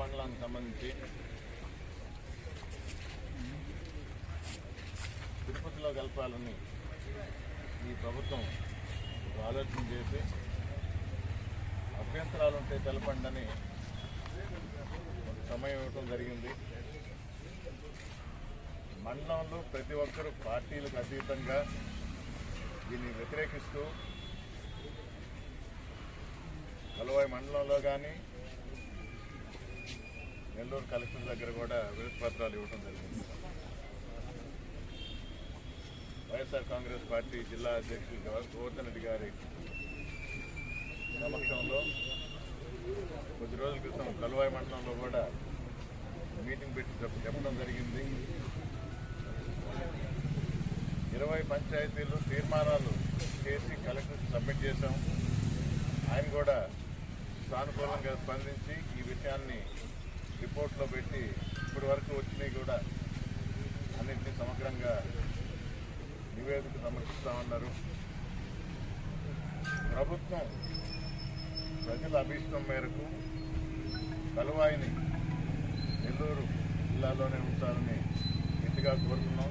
మండలానికి సంబంధించి తిరుపతిలో కలపాలని ఈ ప్రభుత్వం ఆలోచన చేసి అభ్యంతరాలు ఉంటే తెలపండి అని సమయం ఇవ్వటం జరిగింది. మండలంలో ప్రతి ఒక్కరూ పార్టీలకు అతీతంగా దీన్ని వ్యతిరేకిస్తూ కలువాయి మండలంలో కానీ నెల్లూరు కలెక్టర్ దగ్గర కూడా వినతి ఇవ్వడం జరిగింది. వైఎస్ఆర్ కాంగ్రెస్ పార్టీ జిల్లా అధ్యక్షులు గోవర్ధన్ రెడ్డి గారి సమక్షంలో కొద్ది రోజుల క్రితం కలువాయి మండలంలో కూడా మీటింగ్ పెట్టి చెప్పడం జరిగింది. ఇరవై పంచాయతీలు తీర్మానాలు చేసి కలెక్టర్కి సబ్మిట్ చేశాం. ఆయన కూడా సానుకూలంగా స్పందించి ఈ విషయాన్ని రిపోర్ట్లో పెట్టి ఇప్పటి వరకు వచ్చినవి కూడా అన్నింటినీ సమగ్రంగా నివేదిక సమర్పిస్తామన్నారు ప్రభుత్వం ప్రజల అభీష్టం మేరకు కలువాయిని నెల్లూరు జిల్లాలోనే ఉంచాలని గట్టిగా కోరుతున్నాం.